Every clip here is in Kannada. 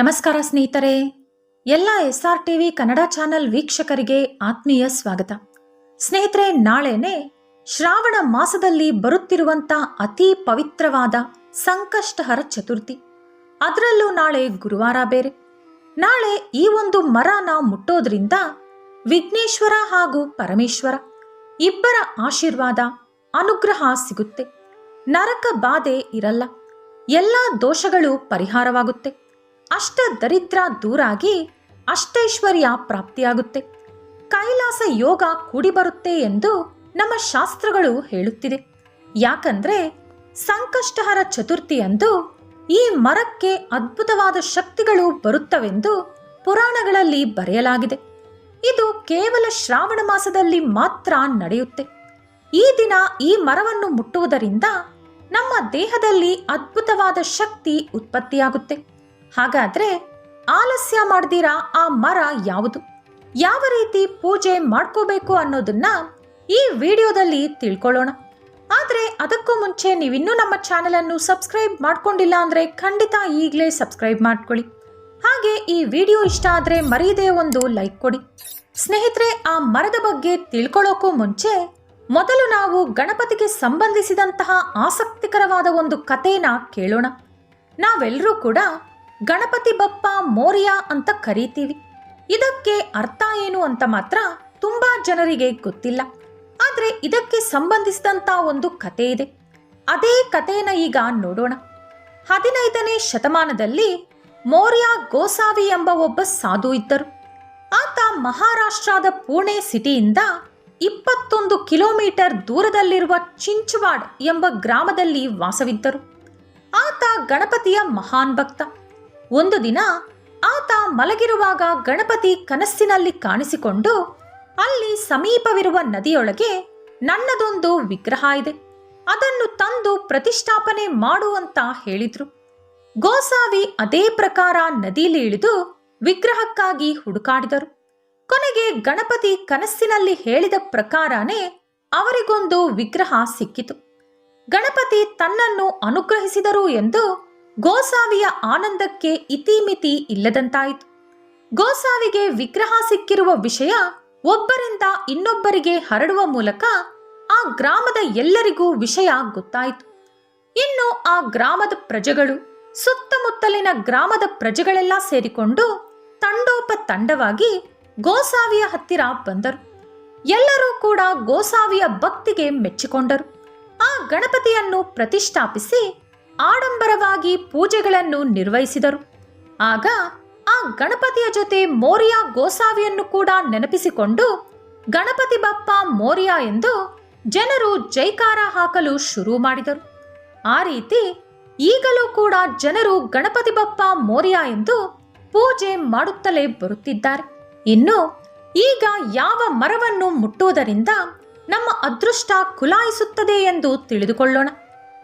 ನಮಸ್ಕಾರ ಸ್ನೇಹಿತರೆ. ಎಲ್ಲ S R TV Kannada channel ವೀಕ್ಷಕರಿಗೆ ಆತ್ಮೀಯ ಸ್ವಾಗತ. ಸ್ನೇಹಿತರೆ, ನಾಳೆನೆ ಶ್ರಾವಣ ಮಾಸದಲ್ಲಿ ಬರುತ್ತಿರುವಂತ ಅತಿ ಪವಿತ್ರವಾದ ಸಂಕಷ್ಟಹರ ಚತುರ್ಥಿ. ಅದರಲ್ಲೂ ನಾಳೆ ಗುರುವಾರ ಬೇರೆ. ನಾಳೆ ಈ ಒಂದು ಮರನ ಮುಟ್ಟೋದ್ರಿಂದ ವಿಘ್ನೇಶ್ವರ ಹಾಗೂ ಪರಮೇಶ್ವರ ಇಬ್ಬರ ಆಶೀರ್ವಾದ, ಅನುಗ್ರಹ ಸಿಗುತ್ತೆ. ನರಕ ಬಾಧೆ ಇರಲ್ಲ. ಎಲ್ಲ ದೋಷಗಳು ಪರಿಹಾರವಾಗುತ್ತೆ. ಅಷ್ಟ ದರಿದ್ರ ದೂರಾಗಿ ಅಷ್ಟೈಶ್ವರ್ಯ ಪ್ರಾಪ್ತಿಯಾಗುತ್ತೆ. ಕೈಲಾಸ ಯೋಗ ಕೂಡಿ ಬರುತ್ತೆ ಎಂದು ನಮ್ಮ ಶಾಸ್ತ್ರಗಳು ಹೇಳುತ್ತಿದೆ. ಯಾಕಂದ್ರೆ ಸಂಕಷ್ಟಹರ ಚತುರ್ಥಿಯಂದು ಈ ಮರಕ್ಕೆ ಅದ್ಭುತವಾದ ಶಕ್ತಿಗಳು ಬರುತ್ತವೆಂದು ಪುರಾಣಗಳಲ್ಲಿ ಬರೆಯಲಾಗಿದೆ. ಇದು ಕೇವಲ ಶ್ರಾವಣ ಮಾಸದಲ್ಲಿ ಮಾತ್ರ ನಡೆಯುತ್ತೆ. ಈ ದಿನ ಈ ಮರವನ್ನು ಮುಟ್ಟುವುದರಿಂದ ನಮ್ಮ ದೇಹದಲ್ಲಿ ಅದ್ಭುತವಾದ ಶಕ್ತಿ ಉತ್ಪತ್ತಿಯಾಗುತ್ತೆ. ಹಾಗಾದ್ರೆ ಆಲಸ್ಯ ಮಾಡ್ದಿರಾ ಆ ಮರ ಯಾವುದು? ಯಾವ ರೀತಿ ಪೂಜೆ ಮಾಡ್ಕೋಬೇಕು ಅನ್ನೋದನ್ನ ಈ ವಿಡಿಯೋದಲ್ಲಿ ತಿಳ್ಕೊಳ್ಳೋಣ. ಆದ್ರೆ ಅದಕ್ಕೂ ಮುಂಚೆ ನೀವಿನ್ನೂ ನಮ್ಮ ಚಾನೆಲ್ ಅನ್ನು ಸಬ್ಸ್ಕ್ರೈಬ್ ಮಾಡ್ಕೊಂಡಿಲ್ಲ ಅಂದ್ರೆ ಖಂಡಿತ ಈಗಲೇ ಸಬ್ಸ್ಕ್ರೈಬ್ ಮಾಡ್ಕೊಳ್ಳಿ. ಹಾಗೆ ಈ ವಿಡಿಯೋ ಇಷ್ಟ ಆದ್ರೆ ಮರೀದೆ ಒಂದು ಲೈಕ್ ಕೊಡಿ. ಸ್ನೇಹಿತರೆ, ಆ ಮರದ ಬಗ್ಗೆ ತಿಳ್ಕೊಳ್ಳೋಕ್ಕೂ ಮುಂಚೆ ಮೊದಲು ನಾವು ಗಣಪತಿಗೆ ಸಂಬಂಧಿಸಿದಂತಹ ಆಸಕ್ತಿಕರವಾದ ಒಂದು ಕಥೆನ ಕೇಳೋಣ. ನಾವೆಲ್ಲರೂ ಕೂಡ ಗಣಪತಿ ಬಪ್ಪ ಮೋರ್ಯ ಅಂತ ಕರೀತೀವಿ. ಇದಕ್ಕೆ ಅರ್ಥ ಏನು ಅಂತ ಮಾತ್ರ ತುಂಬಾ ಜನರಿಗೆ ಗೊತ್ತಿಲ್ಲ. ಆದ್ರೆ ಇದಕ್ಕೆ ಸಂಬಂಧಿಸಿದಂತ ಒಂದು ಕತೆ ಇದೆ. ಅದೇ ಕಥೆನ ಈಗ ನೋಡೋಣ. ಹದಿನೈದನೇ ಶತಮಾನದಲ್ಲಿ ಮೌರ್ಯ ಗೋಸಾವಿ ಎಂಬ ಒಬ್ಬ ಸಾಧು ಇದ್ದರು. ಆತ ಮಹಾರಾಷ್ಟ್ರದ ಪುಣೆ ಸಿಟಿಯಿಂದ ಇಪ್ಪತ್ತೊಂದು ಕಿಲೋಮೀಟರ್ ದೂರದಲ್ಲಿರುವ ಚಿಂಚವಾಡ್ ಎಂಬ ಗ್ರಾಮದಲ್ಲಿ ವಾಸವಿದ್ದರು. ಆತ ಗಣಪತಿಯ ಮಹಾನ್ ಭಕ್ತ. ಒಂದು ದಿನ ಆತ ಮಲಗಿರುವಾಗ ಗಣಪತಿ ಕನಸಿನಲ್ಲಿ ಕಾಣಿಸಿಕೊಂಡು ಅಲ್ಲಿ ಸಮೀಪವಿರುವ ನದಿಯೊಳಗೆ ನನ್ನದೊಂದು ವಿಗ್ರಹ ಇದೆ. ಅದನ್ನು ತಂದು ಪ್ರತಿಷ್ಠಾಪನೆ ಮಾಡುವಂತ ಹೇಳಿದ್ರು. ಗೋಸಾವಿ ಅದೇ ಪ್ರಕಾರ ನದಿಯಲ್ಲಿ ಇಳಿದು ವಿಗ್ರಹಕ್ಕಾಗಿ ಹುಡುಕಾಡಿದರು. ಕೊನೆಗೆ ಗಣಪತಿ ಕನಸಿನಲ್ಲಿ ಹೇಳಿದ ಪ್ರಕಾರನೇ ಅವರಿಗೊಂದು ವಿಗ್ರಹ ಸಿಕ್ಕಿತು. ಗಣಪತಿ ತನ್ನನ್ನು ಅನುಗ್ರಹಿಸಿದರು ಎಂದು ಗೋಸಾವಿಯ ಆನಂದಕ್ಕೆ ಇತಿಮಿತಿ ಇಲ್ಲದಂತಾಯಿತು. ಗೋಸಾವಿಗೆ ವಿಗ್ರಹ ಸಿಕ್ಕಿರುವ ವಿಷಯ ಒಬ್ಬರಿಂದ ಇನ್ನೊಬ್ಬರಿಗೆ ಹರಡುವ ಮೂಲಕ ಆ ಗ್ರಾಮದ ಎಲ್ಲರಿಗೂ ವಿಷಯ ಗೊತ್ತಾಯಿತು. ಇನ್ನು ಆ ಗ್ರಾಮದ ಪ್ರಜೆಗಳು, ಸುತ್ತಮುತ್ತಲಿನ ಗ್ರಾಮದ ಪ್ರಜೆಗಳೆಲ್ಲ ಸೇರಿಕೊಂಡು ತಂಡೋಪ ತಂಡವಾಗಿ ಗೋಸಾವಿಯ ಹತ್ತಿರ ಬಂದರು. ಎಲ್ಲರೂ ಕೂಡ ಗೋಸಾವಿಯ ಭಕ್ತಿಗೆ ಮೆಚ್ಚಿಕೊಂಡರು. ಆ ಗಣಪತಿಯನ್ನು ಪ್ರತಿಷ್ಠಾಪಿಸಿ ಆಡಂಬರವಾಗಿ ಪೂಜೆಗಳನ್ನು ನಿರ್ವಹಿಸಿದರು. ಆಗ ಆ ಗಣಪತಿಯ ಜೊತೆ ಮೋರಿಯ ಗೋಸಾವಿಯನ್ನು ಕೂಡ ನೆನಪಿಸಿಕೊಂಡು ಗಣಪತಿ ಬಪ್ಪ ಮೋರಿಯ ಎಂದು ಜನರು ಜೈಕಾರ ಹಾಕಲು ಶುರು ಮಾಡಿದರು. ಆ ರೀತಿ ಈಗಲೂ ಕೂಡ ಜನರು ಗಣಪತಿ ಬಪ್ಪ ಮೋರಿಯ ಎಂದು ಪೂಜೆ ಮಾಡುತ್ತಲೇ ಬರುತ್ತಿದ್ದಾರೆ. ಇನ್ನು ಈಗ ಯಾವ ಮರವನ್ನು ಮುಟ್ಟುವುದರಿಂದ ನಮ್ಮ ಅದೃಷ್ಟ ಕುಲಾಯಿಸುತ್ತದೆ ಎಂದು ತಿಳಿದುಕೊಳ್ಳೋಣ.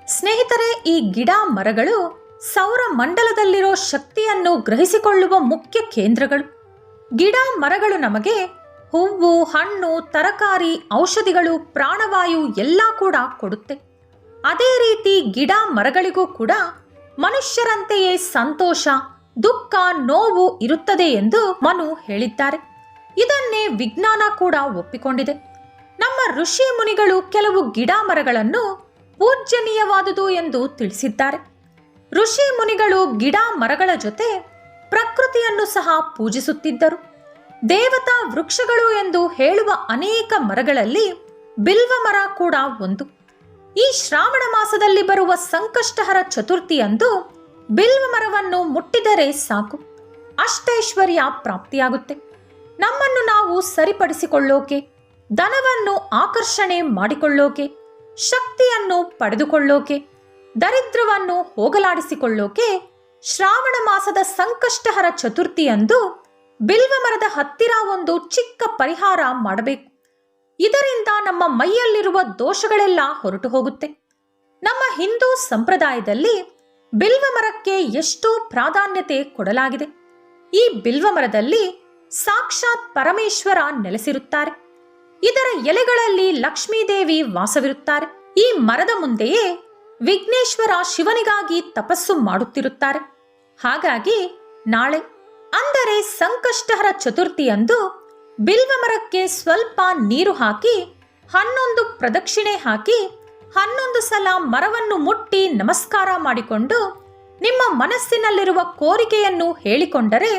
ಸ್ನೇಹಿತರೆ, ಈ ಗಿಡ ಮರಗಳು ಸೌರ ಮಂಡಲದಲ್ಲಿರೋ ಶಕ್ತಿಯನ್ನು ಗ್ರಹಿಸಿಕೊಳ್ಳುವ ಮುಖ್ಯ ಕೇಂದ್ರಗಳು. ಗಿಡ ಮರಗಳು ನಮಗೆ ಹೂವು, ಹಣ್ಣು, ತರಕಾರಿ, ಔಷಧಿಗಳು, ಪ್ರಾಣವಾಯು ಎಲ್ಲ ಕೂಡ ಕೊಡುತ್ತೆ. ಅದೇ ರೀತಿ ಗಿಡ ಮರಗಳಿಗೂ ಕೂಡ ಮನುಷ್ಯರಂತೆಯೇ ಸಂತೋಷ, ದುಃಖ, ನೋವು ಇರುತ್ತದೆ ಎಂದು ಮನು ಹೇಳಿದ್ದಾರೆ. ಇದನ್ನೇ ವಿಜ್ಞಾನ ಕೂಡ ಒಪ್ಪಿಕೊಂಡಿದೆ. ನಮ್ಮ ಋಷಿ ಮುನಿಗಳು ಕೆಲವು ಗಿಡ ಮರಗಳನ್ನು ಪೂಜ್ಯನೀಯವಾದುದು ಎಂದು ತಿಳಿಸಿದ್ದಾರೆ. ಋಷಿ ಮುನಿಗಳು ಗಿಡ ಮರಗಳ ಜೊತೆ ಪ್ರಕೃತಿಯನ್ನು ಸಹ ಪೂಜಿಸುತ್ತಿದ್ದರು. ದೇವತಾ ವೃಕ್ಷಗಳು ಎಂದು ಹೇಳುವ ಅನೇಕ ಮರಗಳಲ್ಲಿ ಬಿಲ್ವ ಮರ ಕೂಡ ಒಂದು. ಈ ಶ್ರಾವಣ ಮಾಸದಲ್ಲಿ ಬರುವ ಸಂಕಷ್ಟಹರ ಚತುರ್ಥಿಯಂದು ಬಿಲ್ವ ಮರವನ್ನು ಮುಟ್ಟಿದರೆ ಸಾಕು. ಅಷ್ಟೈಶ್ವರ್ಯ ಪ್ರಾಪ್ತಿಯಾಗುತ್ತೆ. ನಮ್ಮನ್ನು ನಾವು ಸರಿಪಡಿಸಿಕೊಳ್ಳೋಕೆ ದನವನ್ನು ಆಕರ್ಷಣೆ ಮಾಡಿಕೊಳ್ಳೋಕೆ ಶಕ್ತಿಯನ್ನು ಪಡೆದುಕೊಳ್ಳೋಕೆ, ದರಿದ್ರವನ್ನು ಹೋಗಲಾಡಿಸಿಕೊಳ್ಳೋಕೆ, ಶ್ರಾವಣ ಮಾಸದ ಸಂಕಷ್ಟಹರ ಚತುರ್ಥಿಯಂದು ಬಿಲ್ವ ಮರದ ಹತ್ತಿರ ಒಂದು ಚಿಕ್ಕ ಪರಿಹಾರ ಮಾಡಬೇಕು. ಇದರಿಂದ ನಮ್ಮ ಮೈಯಲ್ಲಿರುವ ದೋಷಗಳೆಲ್ಲ ಹೊರಟು ಹೋಗುತ್ತೆ. ನಮ್ಮ ಹಿಂದೂ ಸಂಪ್ರದಾಯದಲ್ಲಿ ಬಿಲ್ವ ಮರಕ್ಕೆ ಎಷ್ಟೋ ಪ್ರಾಧಾನ್ಯತೆ ಕೊಡಲಾಗಿದೆ. ಈ ಬಿಲ್ವ ಮರದಲ್ಲಿ ಸಾಕ್ಷಾತ್ ಪರಮೇಶ್ವರ ನೆಲೆಸಿರುತ್ತಾರೆ. ಇದರ ಎಲೆಗಳಲ್ಲಿ ಲಕ್ಷ್ಮೀದೇವಿ ವಾಸವಿರುತ್ತಾರೆ. ಈ ಮರದ ಮುಂದೆಯೇ ವಿಘ್ನೇಶ್ವರ ಶಿವನಿಗಾಗಿ ತಪಸ್ಸು ಮಾಡುತ್ತಿರುತ್ತಾರೆ. ಹಾಗಾಗಿ ನಾಳೆ ಅಂದರೆ ಸಂಕಷ್ಟಹರ ಚತುರ್ಥಿಯಂದು ಬಿಲ್ವ ಮರಕ್ಕೆ ಸ್ವಲ್ಪ ನೀರು ಹಾಕಿ, ಹನ್ನೊಂದು ಪ್ರದಕ್ಷಿಣೆ ಹಾಕಿ, ಹನ್ನೊಂದು ಸಲ ಮರವನ್ನು ಮುಟ್ಟಿ ನಮಸ್ಕಾರ ಮಾಡಿಕೊಂಡು ನಿಮ್ಮ ಮನಸ್ಸಿನಲ್ಲಿರುವ ಕೋರಿಕೆಯನ್ನು ಹೇಳಿಕೊಂಡರೆ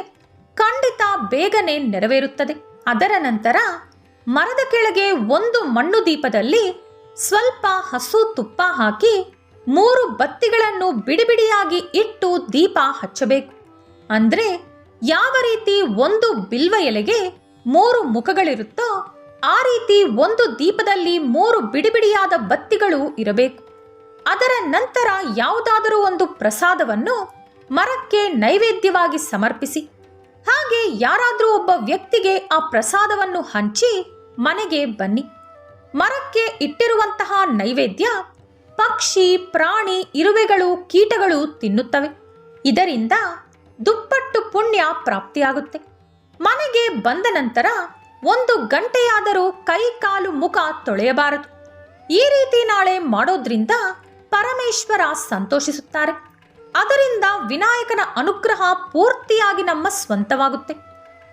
ಖಂಡಿತ ಬೇಗನೆ ನೆರವೇರುತ್ತದೆ. ಅದರ ನಂತರ ಮರದ ಕೆಳಗೆ ಒಂದು ಮಣ್ಣು ದೀಪದಲ್ಲಿ ಸ್ವಲ್ಪ ಹಸು ತುಪ್ಪ ಹಾಕಿ ಮೂರು ಬತ್ತಿಗಳನ್ನು ಬಿಡಿಬಿಡಿಯಾಗಿ ಇಟ್ಟು ದೀಪ ಹಚ್ಚಬೇಕು. ಅಂದ್ರೆ ಯಾವ ರೀತಿ ಒಂದು ಬಿಲ್ವ ಎಲೆಗೆ ಮೂರು ಮುಖಗಳಿರುತ್ತೋ ಆ ರೀತಿ ಒಂದು ದೀಪದಲ್ಲಿ ಮೂರು ಬಿಡಿಬಿಡಿಯಾದ ಬತ್ತಿಗಳು ಇರಬೇಕು. ಅದರ ನಂತರ ಯಾವುದಾದರೂ ಒಂದು ಪ್ರಸಾದವನ್ನು ಮರಕ್ಕೆ ನೈವೇದ್ಯವಾಗಿ ಸಮರ್ಪಿಸಿ. ಹಾಗೆ ಯಾರಾದರೂ ಒಬ್ಬ ವ್ಯಕ್ತಿಗೆ ಆ ಪ್ರಸಾದವನ್ನು ಹಂಚಿ ಮನೆಗೆ ಬನ್ನಿ. ಮರಕ್ಕೆ ಇಟ್ಟಿರುವಂತಹ ನೈವೇದ್ಯ, ಪಕ್ಷಿ, ಪ್ರಾಣಿ, ಇರುವೆಗಳು, ಕೀಟಗಳು ತಿನ್ನುತ್ತವೆ. ಇದರಿಂದ ದುಪ್ಪಟ್ಟು ಪುಣ್ಯ ಪ್ರಾಪ್ತಿಯಾಗುತ್ತೆ. ಮನೆಗೆ ಬಂದ ನಂತರ ಒಂದು ಗಂಟೆಯಾದರೂ ಕೈ ಕಾಲು ಮುಖ ತೊಳೆಯಬಾರದು. ಈ ರೀತಿ ನಾಳೆ ಮಾಡೋದ್ರಿಂದ ಪರಮೇಶ್ವರ ಸಂತೋಷಿಸುತ್ತಾರೆ. ಅದರಿಂದ ವಿನಾಯಕನ ಅನುಗ್ರಹ ಪೂರ್ತಿಯಾಗಿ ನಮ್ಮ ಸ್ವಂತವಾಗುತ್ತೆ.